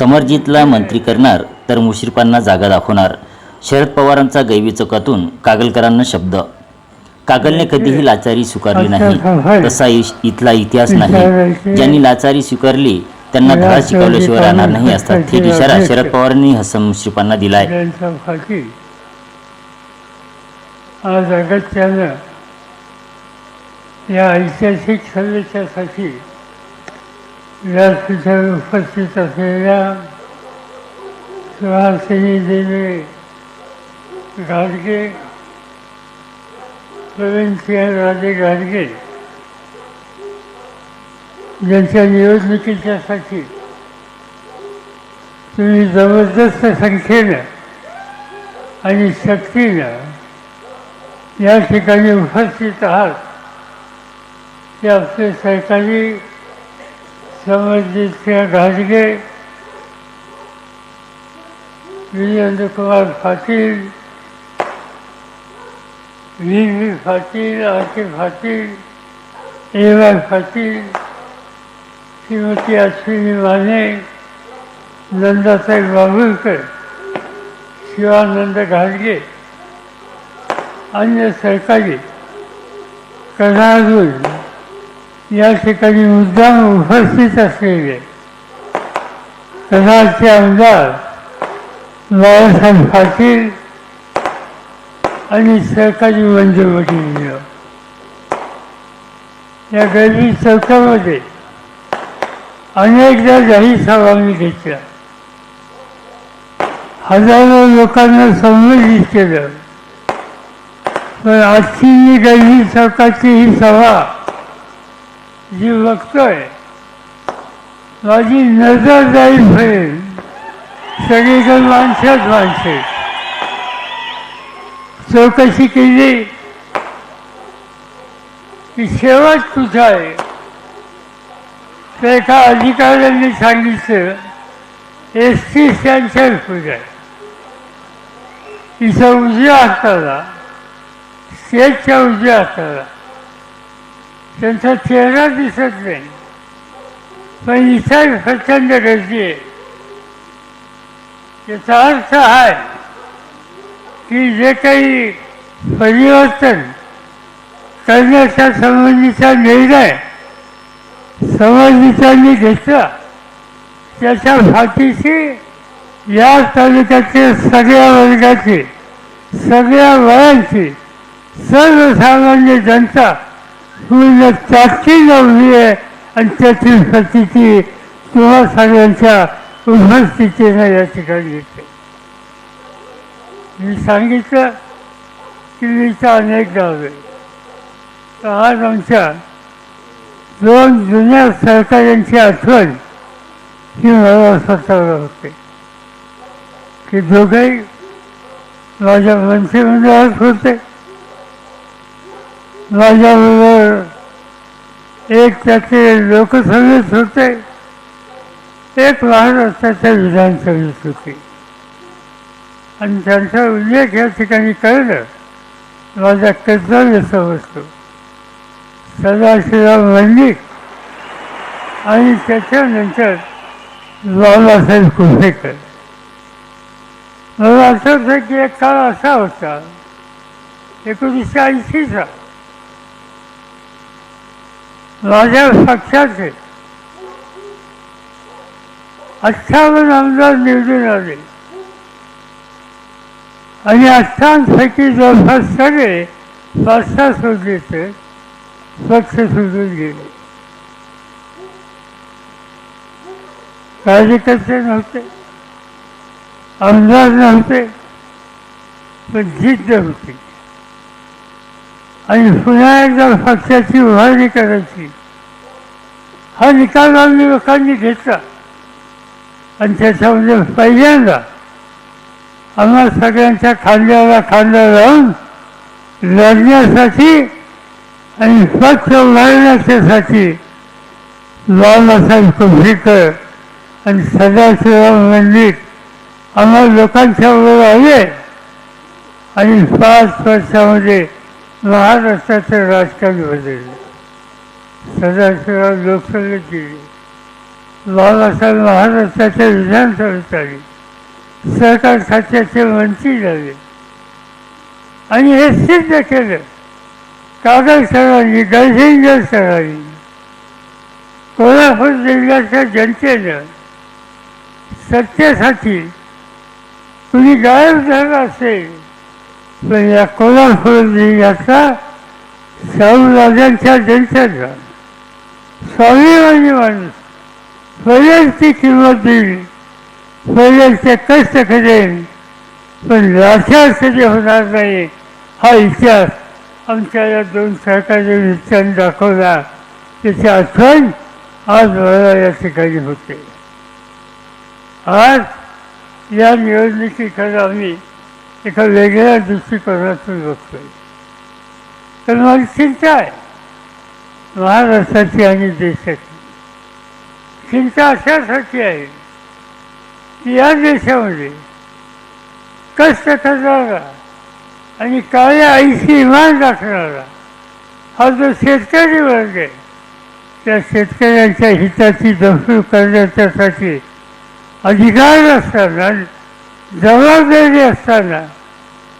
समरजितला मंत्री करणार तर मुश्रीफांना जागा दाखवणार. शरद पवारांचा गैवी चौकातून कागलकरांना शब्द. कागलने कधीही लाचारी स्वीकारली नाही. तसा इथला इतिहास नाही. ज्यांनी लाचारी स्वीकारली त्यांना धडा शिकवल्याशिवाय राहणार नाही. असा थेट इशारा शरद पवारांनी हसन मुश्रीफांना दिलाय. आज अगत्यानं या ऐतिहासिक संदेशासाठी व्यासपीठावर उपस्थित असलेल्या सुहासिनी देवी गाडगे प्रवीणसिंह राजे गाडगे ज्यांच्या निवडणुकीच्यासाठी तुम्ही जबरदस्त संख्येनं आणि शक्तीनं या ठिकाणी उपस्थित आहात. ते आपले सरकारी समरजितसिंह घाटगे Virendra Kumar Patil V V Patil R के पाटील ए वाय पाटील श्रीमती अश्विनी माने नंदासाहेब बाबुळकर शिवानंद घाटगे अन्य सहकारी कणाडून या ठिकाणी मुद्दाम उपस्थित असलेले कराडचे आमदार बाळासाहेब पाटील आणि सहकारी मंजुवडी या गरीबी चौकामध्ये अनेकदा जाहीर सभा मी घेतल्या. हजारो लोकांना संबोधित केलं. पण आजची मी गल्ली चौकाची ही सभा जी बघतोय माझी नजर जाईल फिरेल सगळीकडे माणसंच माणसे. चौकशी केली की शेवट तुझा आहे. तर एका अधिकाऱ्यांनी सांगितलं एस टी स्टँडच्या पुढे आहे. तिचा उजव्या हाताला स्टेजच्या उजव्या हाताला. त्यांचा चेहरा दिसत नाही. पण इथं प्रचंड गर्दी आहे. याचा अर्थ आहे की जे काही परिवर्तन करण्याच्या संबंधीचा निर्णय संबंधितांनी घेतला त्याच्या फाटीशी या तालुक्यातील सगळ्या वर्गाची सगळ्या वयांची सर्वसामान्य जनता पूर्ण त्याची लावली आहे आणि त्याची प्रतिती तुम्हा सगळ्यांच्या उपस्थितीनं या ठिकाणी येते. मी सांगितलं की मी अनेक गावे तर आज आमच्या दोन जुन्या सहकाऱ्यांची आठवण ही मला स्वतःला होते. की दोघंही माझ्या मंत्रिमंडळात होते. माझ्याबरोबर एक त्याचे लोकसभेत होते एक महाराष्ट्राच्या विधानसभेत होते. आणि त्यांचा उल्लेख या ठिकाणी करणं माझा कर्तव्य समजतो. सदाशिवराव मंडिक आणि त्याच्यानंतर बाबासाहेब कुंभेकर. मला आठवतं की एक काळ असा होता एकोणीसशे ऐंशीचा. माझ्या पक्षाचे अठ्ठावन्न आमदार निवडून आले. आणि अठ्ठावन्नपैकी जवळपास सगळे पाच सहा स्वच्छ पक्ष गेले. कार्यकर्ते नव्हते आमदार नव्हते पण जिद्द होती. आणि पुन्हा एकदा पक्षाची उभारणी करायची. हा निकाल आम्ही लोकांनी घेतला. आणि त्याच्यामध्ये पहिल्यांदा आम्हा सगळ्यांच्या खांद्याला खांदा लावून लढण्यासाठी आणि स्वच्छ उभारण्याच्यासाठी बाबासाहेब कुंभेकर आणि सदाशिवराव मंदिर आम्हा लोकांच्या बरोबर आले. आणि पाच वर्षामध्ये महाराष्ट्राचं राजकारण बदललं सदाशिवराव लोकसभेत गेले बाबासाहेब महाराष्ट्राच्या विधानसभेत आले सहकार खात्याचे मंत्री झाले. आणि हे सिद्ध केलं. कागल सरांनी गडसिंगर सरांनी कोल्हापूर जिल्ह्याच्या जनतेनं सत्तेसाठी कुणी गायब झाला असेल पण या कोल्हापूर जिल्ह्याचा शाहू राजांच्या जनतेचा स्वाभिमानी माणूस पहिल्याची किंमत देईल फळेचे कष्ट करेल पण लाचार कधी होणार नाही हा इतिहास आमच्या या दोन सहकारी निश्चयाने दाखवला त्याची आठवण आज मला या ठिकाणी होते आज या निवडणुकीकडे आम्ही एका वेगळ्या दृष्टिकोनातून बघतोय. तर माझी चिंता आहे. महाराष्ट्राची आणि देशाची. चिंता अशासाठी आहे की या देशामध्ये कष्ट करणारा आणि काळ्या आईशी इमान राखणारा हा जो शेतकरी वर्ग आहे त्या शेतकऱ्यांच्या हिताची दफूक करण्याच्यासाठी अधिकार असताना जबाबदारी असताना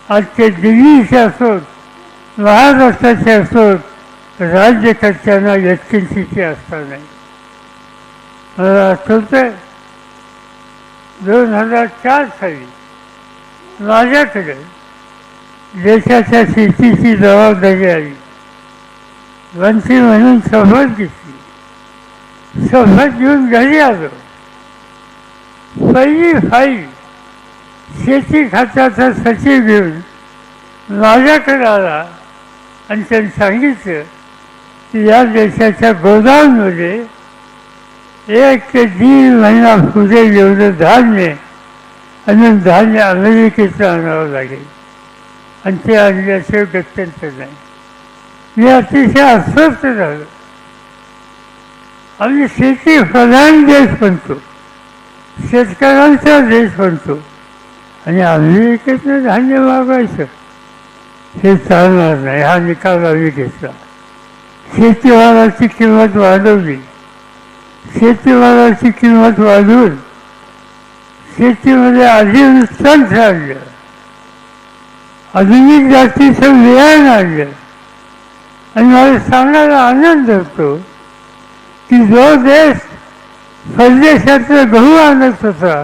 आज ते दिल्लीचे असोत महाराष्ट्राचे असोत राज्यकर्त्यांना व्यक्तींची असताना मला आठवतं दोन हजार चार साली माझ्याकडे देशाच्या शेतीची जबाबदारी आली. मंत्री म्हणून शपथ घेतली. शपथ घेऊन घरी आलो. पहिली फाईल शेती खात्याचा सचिव घेऊन माझ्याकडे आला आणि त्यांनी सांगितलं की या देशाच्या गोदाममध्ये एक ते दीड महिना पुढे एवढं धान्य आणि धान्य अमेरिकेचं आणावं लागेल. आणि ते आणल्याशिवाय गत्यंतर नाही. मी अतिशय अस्वस्थ झालो. आम्ही शेती प्रधान देश म्हणतो शेतकऱ्यांचा देश म्हणतो आणि अमेरिकेतनं धान्य मागायचं. हे चालणार नाही. हा निकाल आम्ही घेतला. शेतीमालाची किंमत वाढवली. शेतीमालाची किंमत वाढवून शेतीमध्ये आधी नुकसान आणलं आधुनिक जातीचं विहान आणलं आणि मला सांगायला आनंद होतो की जो देश परदेशातलं गहू आणत होता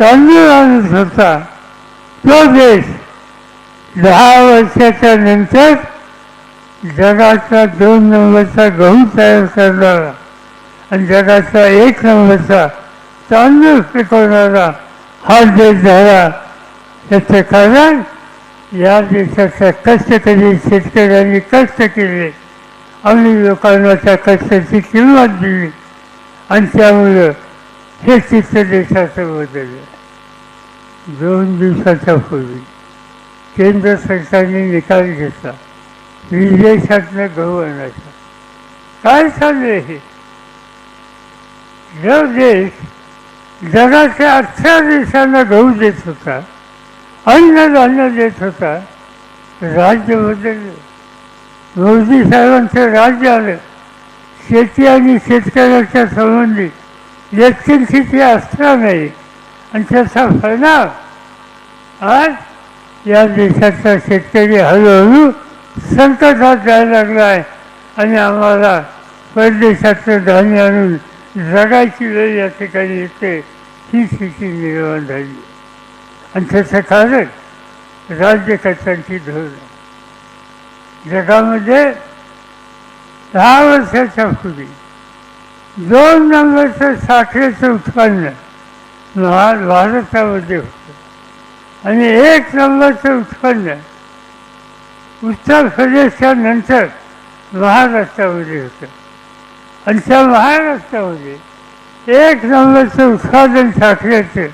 तांदूळ आणत होता तो देश दहा वर्षाच्या नंतर जगाचा दोन नंबरचा गहू तयार करणारा आणि जगाचा एक नंबरचा तांदूळ पिकवणारा हा देश झाला. त्याचं कारण या देशाचा कष्टकरी शेतकऱ्यांनी कष्ट केले. आम्ही लोकांना त्या कष्टाची किंमत दिली. आणि त्यामुळं हे चित्र देशाचं बदललं दोन दिवसाच्या पूर्वी. केंद्र सरकारने निकाल घेतला. विदेशातनं गहू आणायचा. काय चाललंय हे? जो देश जगाच्या अठरा देशांना गहू देत होता अन्नधान्य देत होता राज्य बदललं. मोदी साहेबांचं राज्य आलं. शेती आणि शेतकऱ्याच्या संबंधी व्यक्तींची स्थिती असणार नाही. आणि त्याचा परिणाम आज या देशाचा शेतकरी हळूहळू संकटात जायला लागला आहे. आणि आम्हाला परदेशाचं धान्य आणून जगायची वेळ या ठिकाणी येते ही स्थिती निर्माण झाली. आणि त्याचं कारण राज्यकर्त्यांची धोरण. जगामध्ये दहा वर्षाच्या पूर्वी दोन नंबरचं साखरेचं उत्पन्न महा भारतामध्ये होतं. आणि एक नंबरचं उत्पन्न उत्तर प्रदेशच्या नंतर महाराष्ट्रामध्ये होतं. आणि त्या महाराष्ट्रामध्ये एक नंबरचं उत्पादन साखरेचं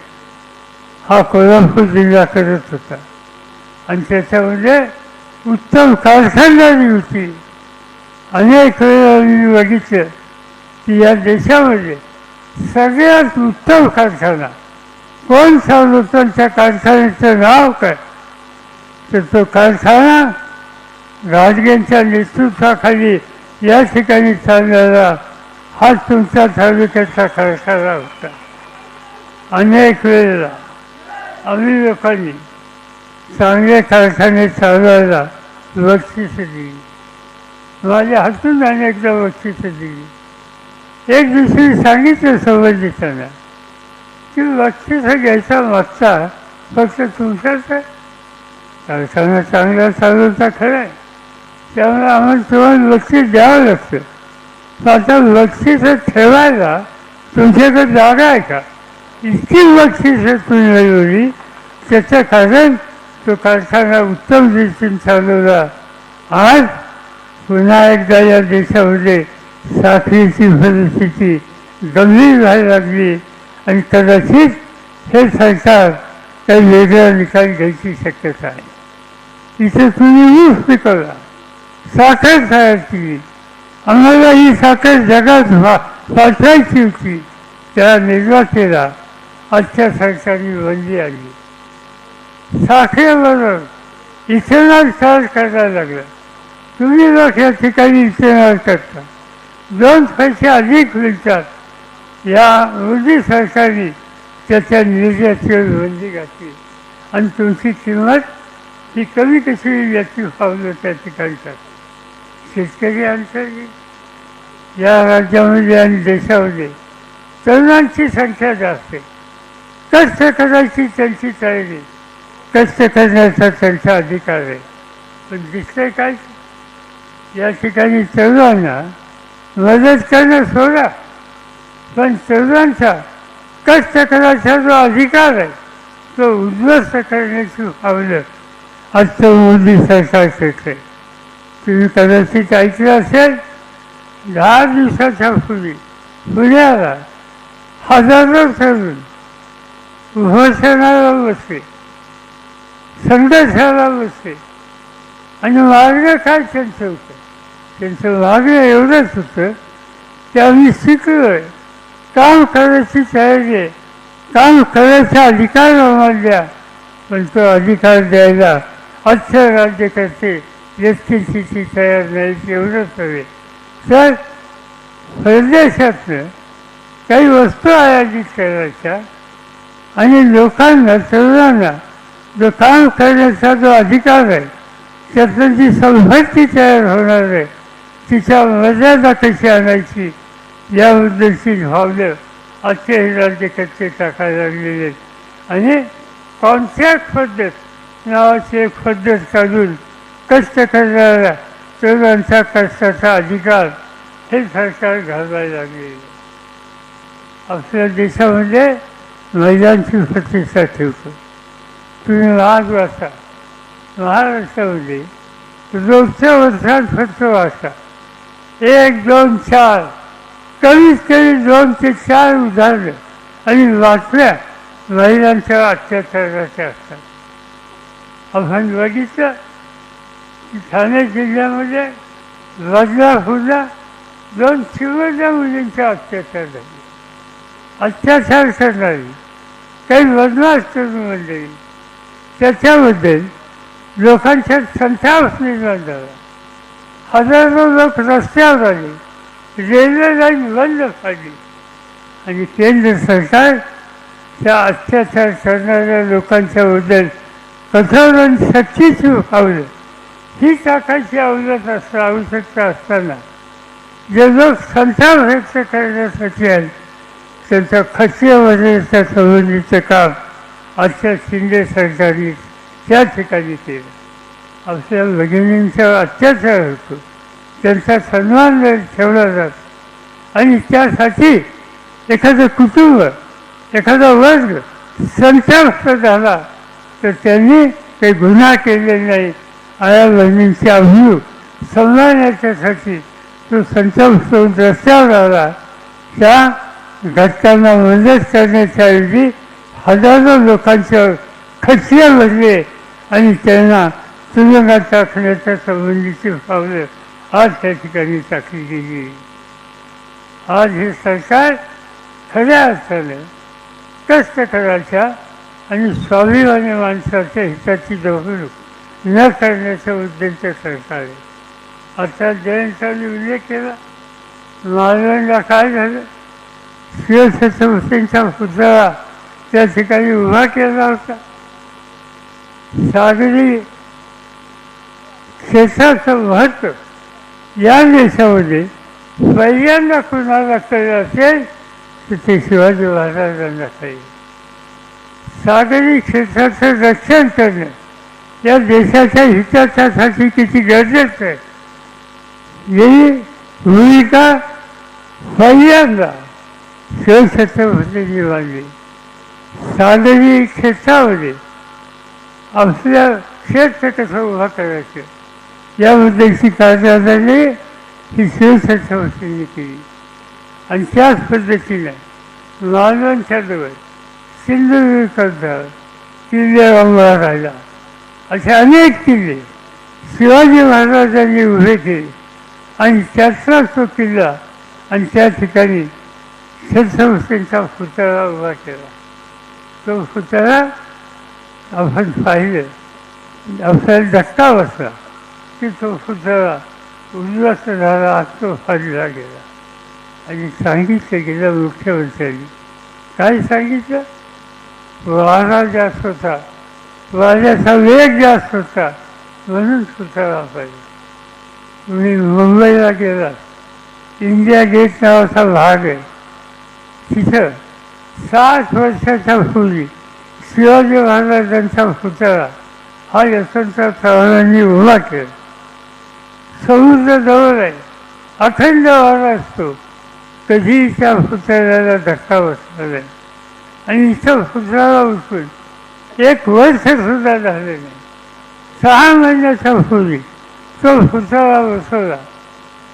हा कोल्हापूर जिल्हा करत होता. आणि त्याच्यामध्ये उत्तम कारखानदारी होती. अनेक वेळा मी बघितलं. या देशामध्ये सगळ्यात उत्तम कारखाना. कोण चालवतो त्या कारखान्याचं नाव काय? तर तो कारखाना राजगेंच्या नेतृत्वाखाली या ठिकाणी चालणारा हा तुमच्या तालुक्याचा कारखाना होता. अनेक वेळेला आम्ही लोकांनी चांगले कारखाने चालवायला बक्षिसं दिली. माझ्या हातून अनेकदा बक्षिसं दिली. एक दुसरी सांगितलं संबंधितांना की बक्षीस घ्यायचा मागचा फक्त तुमचाच आहे कारखाना चांगला चालवता खरं आहे. त्यामुळे आम्हाला तुम्हाला लक्ष द्यावं लागतं. पण आता बक्षीस ठेवायला तुमच्याकडे जागा आहे का? इतकी बक्षीस तुम्ही मिळवली त्याचं कारण तो कारखाना उत्तम दृष्टीने चालवला. आज पुन्हा एकदा या देशामध्ये साखरेची परिस्थिती गंभीर व्हायला लागली आणि कदाचित हे सरकार काही वेगळा निकाल घ्यायची शक्यता आहे. इथे तुम्ही ऊस पिकवला साखर तयार केली आम्हाला ही साखर जगात वा- पाठवायची होती. त्याला निर्वाह केला आजच्या सरकारने बंदी आली साखरेबरोबर इथेनॉल तयार करायला लागलं. तुम्ही लोक या ठिकाणी इथेनॉल करता. दोन पैसे अधिक मिळतात. या मोदी सरकारने त्याच्या निर्यातीवर बंदी घातली. आणि तुमची किंमत ही कमी कशी याची पावलं त्या ठिकाणी शेतकरी अंतर्गत या राज्यामध्ये आणि देशामध्ये तरुणांची संख्या जास्त आहे. कष्ट करायची त्यांची तयारी कष्ट करण्याचा त्यांचा अधिकार आहे. पण दिसतंय काय? या ठिकाणी तरुणांना मदत करणं सोडा. पण तरुणांचा कष्ट करायचा जो अधिकार आहे तो उद्ध्वस्त करण्याची भावना आजचं मोदी सरकार करते तुम्ही कदाचित ऐकलं असेल दहा दिवसाच्या पूर्वी पुण्याला हजारो तरुण उपोषणाला बसले संघर्षाला बसले आणि मार्ग काय त्यांचं होतं? त्यांचं मागणं एवढंच होतं ते आम्ही शिकलो आहे काम करायची तयारी आहे. काम करायचा अधिकार आम्हाला द्या पण तो अधिकार द्यायला आजच्या राज्यकर्ते व्यक्तीची तयार नाही एवढंच हवे तर परदेशातनं काही वस्तू आयातीत करायच्या आणि लोकांना तरुणांना जो काम करण्याचा जो अधिकार आहे त्यातनं जी संपत्ती तयार होणार आहे तिच्या मर्यादा कशी आणायची. या उद्देशी भावलं आजचे हे राज्यकर्ते टाकायला लागलेले आहेत. आणि कॉन्ट्रॅक्ट पद्धत नावाची एक पद्धत काढून कष्ट करणाऱ्या तरुणांचा कष्टाचा अधिकार हे सरकार घालवायला लागलेले आपल्या देशामध्ये महिलांची प्रतिष्ठा ठेवतो. तुम्ही महाग वाचा. महाराष्ट्रामध्ये रोजच्या वर्षात फक्त वाचा. एक दोन चार. कमीत कमी दोन ते चार उदाहरणं. आणि बातम्या महिलांच्या अत्याचाराच्या असतात. आपण बघितलं की ठाणे जिल्ह्यामध्ये बदलापूरला दोन शिवजा मुलींचा अत्याचार झाले. अत्याचार करणारी काही बदमाश तरुण मंडळी म्हणजे. त्याच्याबद्दल लोकांच्या संताप निर्माण झाला. हजारो लोक रस्त्यावर आले रेल्वे लाईन बंद पाडली आणि केंद्र सरकार त्या अत्याचार करणाऱ्या लोकांच्या बद्दल कठोर आणि सक्तीची पावलं ही टाकायची आवडत असं आवश्यकता असताना जे लोक संताप व्यक्त करण्यासाठी आले त्यांच्या खचल्यामध्ये संबंधीचं काम आजच्या शिंदे सरकारने त्या ठिकाणी केलं. आपल्या भगिनींचा अत्याचार होतो. त्यांचा सन्मान ठेवला जातो आणि त्यासाठी एखादं कुटुंब एखादा वर्ग संतप्त झाला तर त्यांनी काही गुन्हा केले नाही. आया बहिणींची अभियोग समजावण्याच्यासाठी तो संतप्त होऊन रस्त्यावर आला. त्या घटकांना मदत करण्याच्या ऐवजी हजारो लोकांच्या खचले भरले आणि त्यांना तुलना चाचण्याच्या संबंधीची पावलं आज त्या ठिकाणी टाकली गेली. आज हे सरकार खऱ्या अर्थानं कष्ट करायच्या आणि स्वाभिमानी माणसाच्या हिताची जपणूक न करण्याच्या उद्देश सरकार आहे. आता जयंतांनी उल्लेख केला मालवणला काय झालं? शिवछत्रपतींचा पुतळा त्या ठिकाणी उभा केला होता. सागरी क्षेत्राचं महत्त्व या देशामध्ये पहिल्यांदा कुणाला कळलं असेल तर ते शिवाजी महाराजांना कळेल सागरी क्षेत्राचं रक्षण करणं या देशाच्या हिताच्यासाठी किती गरजेचं आहे? ही भूमिका पहिल्यांदा शिवछत्रपतींनी मांडली सागरी क्षेत्रामध्ये आपलं क्षेत्र कसं उभा करायचं? याबद्दलची कार्यवाही ही शिवछत्रपतींनी केली आणि त्याच पद्धतीनं मालवणच्या जवळ सिंधुदुर्गचा किल्ले अंबा राहिला असे अनेक किल्ले शिवाजी महाराजांनी उभे केले. आणि त्याचा तो किल्ला आणि त्या ठिकाणी शिवसंस्थेचा पुतळा उभा केला. तो पुतळा आपण पाहिलं. आपल्याला धक्का बसला. की तो पुतळा उद्ध्वस्त झाला असतो तो फाडला गेला आणि सांगितलं गेलं मुख्यमंत्र्यांनी काय सांगितलं वारा जास्त होता वाऱ्याचा वेग जास्त होता म्हणून पुतळा पाहिजे तुम्ही मुंबईला गेला इंडिया गेट नावाचा भाग आहे तिथं साठ वर्षाच्या पूर्वी शिवाजी महाराजांचा पुतळा हा यशवंतराव चव्हाणांनी उभा केला समुद्र जवळ आहे. अखंड वारा असतो. कधीही त्या पुतळ्याला धक्का बसला नाही. आणि इथं पुतळा उचलून एक वर्ष सुद्धा झाले नाही. सहा महिन्याच्या पूर्वी तो पुतळा बसवला.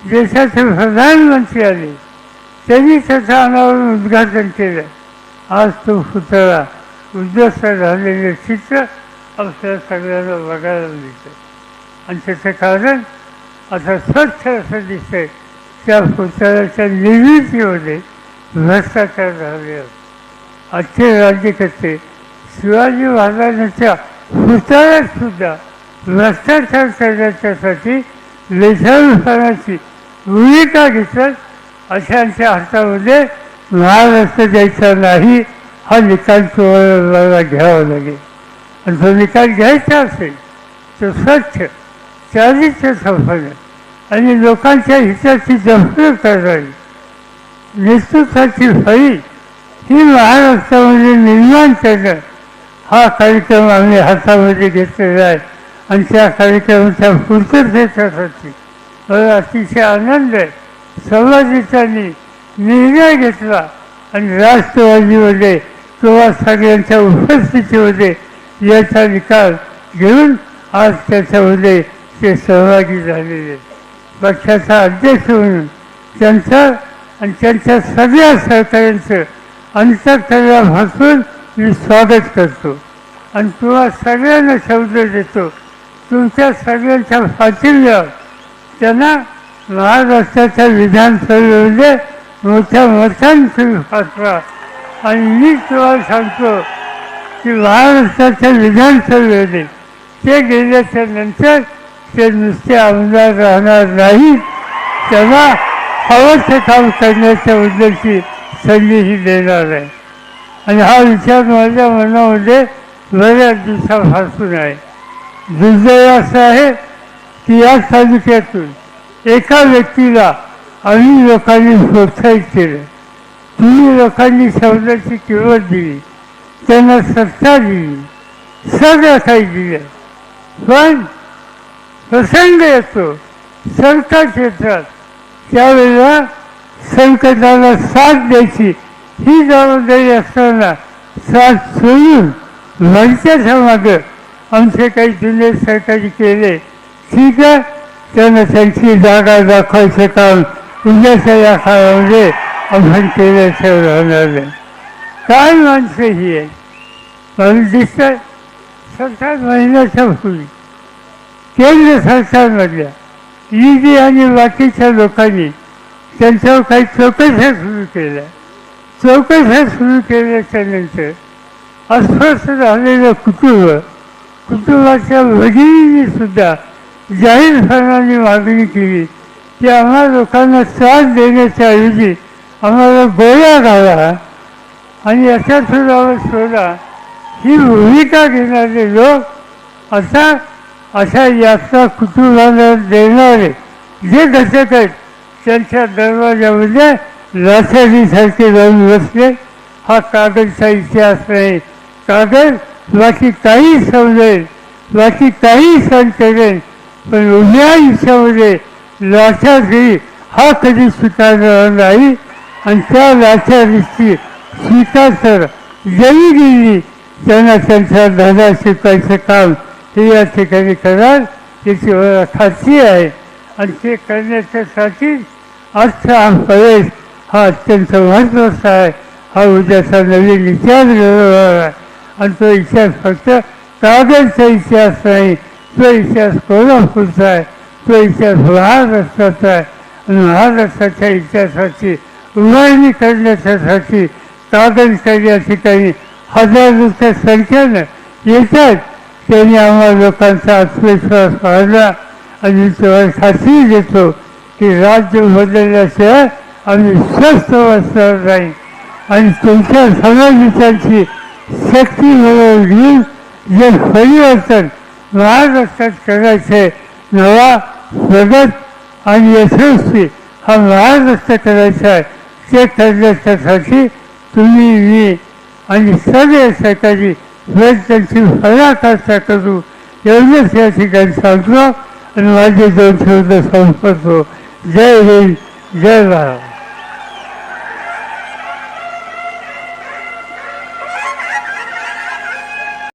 देशाचे प्रधानमंत्री आले. त्यांनी त्याचं अनावरण उद्घाटन केलं. आज तो पुतळा उद्ध्वस्त झालेले चित्र आपल्या सगळ्यांना बघायला मिळतं. आणि त्याचं कारण असं स्वच्छ असं दिसतंय. त्या पुतळ्याच्या निर्मितीमध्ये भ्रष्टाचार झाले. आजचे राज्यकर्ते शिवाजी महाराजांच्या पुतळ्यात सुद्धा भ्रष्टाचार करण्याच्यासाठी लेखनपणाची भूमिका घेतात. अशांच्या हातामध्ये महाराष्ट्र द्यायचा नाही हा निकाल तुम्हाला घ्यावा लागेल. आणि जो निकाल घ्यायचा असेल तो स्वच्छ चारित्र्य संपन्न आणि लोकांच्या हिताची जपणूक करावी नेतृत्वाची फळी ही महाराष्ट्रामध्ये निर्माण करणं हा कार्यक्रम आम्ही हातामध्ये घेतलेला आहे. आणि त्या कार्यक्रमाच्या पूर्ततेसाठी मला अतिशय आनंद आहे. समाजाच्यांनी निर्णय घेतला आणि राष्ट्रवादीमध्ये किंवा सगळ्यांच्या उपस्थितीमध्ये याचा निकाल घेऊन आज त्याच्यामध्ये ते सहभागी झालेले. पक्षाचा अध्यक्ष म्हणून त्यांचं आणि त्यांच्या सगळ्या सहकाऱ्यांचं अंतकरणापासून मी स्वागत करतो. आणि तुम्हा सगळ्यांना शब्द देतो. तुमच्या सगळ्यांच्या पाठिंब्यावर त्यांना महाराष्ट्राच्या विधानसभेमध्ये मोठ्या मतांची पाठवा. आणि मी तुम्हाला सांगतो की महाराष्ट्राच्या विधानसभेमध्ये ते गेल्याच्यानंतर ते नुसते आमदार राहणार नाहीत. त्यांना हवं ते काम करण्याच्या उद्देशी संधीही देणार आहे. आणि हा विचार माझ्या मनामध्ये बऱ्याच दिवसापासून आहे. दुर्दैव असं आहे की या तालुक्यातून एका व्यक्तीला आम्ही लोकांनी प्रोत्साहित केलं. तुम्ही लोकांनी शब्दाची किंमत दिली. त्यांना सत्ता दिली. सगळं काही दिलं. पण प्रसंग येतो. संकट क्षेत्रात त्यावेळेला संकटाला साथ द्यायची ही जबाबदारी असताना साथ सोडून भविष्याच्या मागं आमचे काही जुने सरकारी केले. ठीक आहे. त्यांना त्यांची जागा दाखवायचं काम उद्याच्या या काळामध्ये आपण केल्याशिवाय राहणार नाही काय माणसं ही आहे मला दिसतं सरकार महिन्याच्या पूर्वी. केंद्र सरकारमधल्या ईडी आणि बाकीच्या लोकांनी त्यांच्यावर काही चौकशा सुरू केल्या. चौकशा सुरू केल्याच्यानंतर अस्वस्थ झालेलं कुटुंब कुटुंबाच्या वडिलांनी सुद्धा जाहीरपणाने मागणी केली की आम्हा लोकांना त्रास देण्याच्या ऐवजी आम्हाला गोळ्या घाला आणि याच्या सुद्धा सोडा ही भूमिका घेणारे लोक आता अशा यात्रा कुतुला देणारे जे घटक आहेत त्यांच्या दरवाजामध्ये लाचारीसारखे जाऊन बसले हा कागदचा इतिहास नाही कागद बाकी काही समजेल बाकी काही सण करेल पण उद्या आयुष्यामध्ये लाचारी हा कधी स्वीकारणार नाही. आणि त्या लाचारीची स्वीकार तर जरी गेली त्यांना त्यांचा धडा शिकायचं काम ते या ठिकाणी कराल त्याची खात्री आहे. आणि ते करण्याच्यासाठी अर्थ हा प्रवेश हा अत्यंत महत्त्वाचा आहे. हा उद्याचा नवीन इतिहास घडवणार आहे. आणि तो इतिहास फक्त कागदचा इतिहास नाही तो इतिहास कोल्हापूरचा आहे. तो इतिहास महाराष्ट्राचा आहे. आणि महाराष्ट्राच्या इतिहासाची उभारणी करण्याच्यासाठी कागदकर या ठिकाणी हजारोच्या संख्येनं येतात. त्यांनी आम्हा लोकांचा आत्मविश्वास वाढला आणि तुम्हाला खात्री देतो की राज्य बदलल्याशिवाय आम्ही स्वस्थ बसणार नाही आणि तुमच्या समाजाची शक्ती म्हणून घेऊन जे परिवर्तन महाराष्ट्रात करायचे नवा प्रगत आणि यशस्वी हा महाराष्ट्र करायचा आहे ते करण्याच्यासाठी तुम्ही मी आणि सगळे सरकारी प्रयत्नांची चर्चा करू. एवढंच या ठिकाणी सांगतो आणि माझे दोन शब्द संपतो. जय हिंद जय महाराज